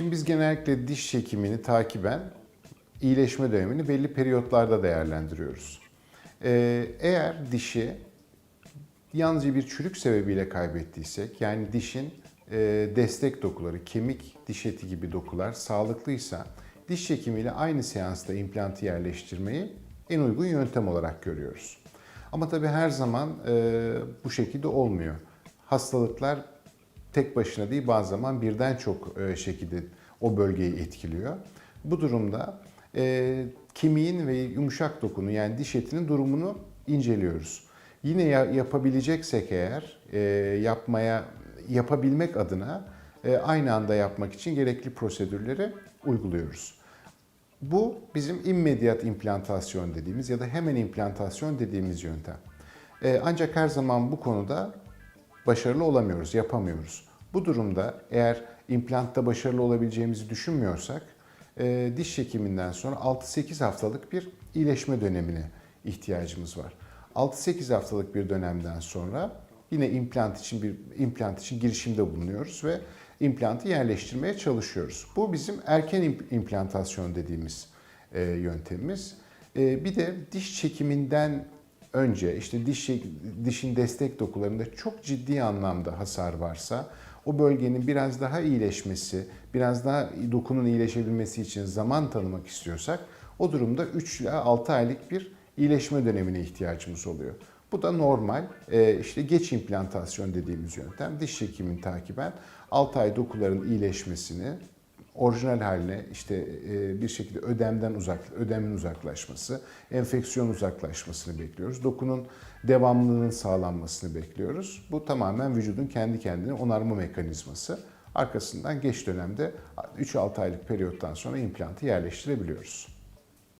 Şimdi biz genellikle diş çekimini takiben iyileşme dönemini belli periyotlarda değerlendiriyoruz. Ee, eğer dişi yalnızca bir çürük sebebiyle kaybettiysek, yani dişin e, destek dokuları, kemik, diş eti gibi dokular sağlıklıysa, diş çekimiyle aynı seansta implantı yerleştirmeyi en uygun yöntem olarak görüyoruz. Ama tabii her zaman e, bu şekilde olmuyor. Hastalıklar tek başına değil bazı zaman birden çok e, şekilde o bölgeyi etkiliyor. Bu durumda e, kemiğin ve yumuşak dokunun yani diş etinin durumunu inceliyoruz. Yine ya- yapabileceksek eğer e, yapmaya yapabilmek adına e, aynı anda yapmak için gerekli prosedürleri uyguluyoruz. Bu bizim immediat implantasyon dediğimiz ya da hemen implantasyon dediğimiz yöntem. Ee, ancak her zaman bu konuda başarılı olamıyoruz, yapamıyoruz. Bu durumda eğer implantta başarılı olabileceğimizi düşünmüyorsak e, diş çekiminden sonra 6-8 haftalık bir iyileşme dönemine ihtiyacımız var. 6-8 haftalık bir dönemden sonra yine implant için bir implant için girişimde bulunuyoruz ve implantı yerleştirmeye çalışıyoruz. Bu bizim erken imp- implantasyon dediğimiz e, yöntemimiz. E, bir de diş çekiminden önce işte diş dişin destek dokularında çok ciddi anlamda hasar varsa o bölgenin biraz daha iyileşmesi, biraz daha dokunun iyileşebilmesi için zaman tanımak istiyorsak o durumda 3 ile 6 aylık bir iyileşme dönemine ihtiyacımız oluyor. Bu da normal e, işte geç implantasyon dediğimiz yöntem. Diş çekimini takiben 6 ay dokuların iyileşmesini orijinal haline işte e, bir şekilde ödemden uzak ödemin uzaklaşması, enfeksiyon uzaklaşmasını bekliyoruz. Dokunun devamlılığının sağlanmasını bekliyoruz. Bu tamamen vücudun kendi kendine onarma mekanizması. Arkasından geç dönemde 3-6 aylık periyottan sonra implantı yerleştirebiliyoruz.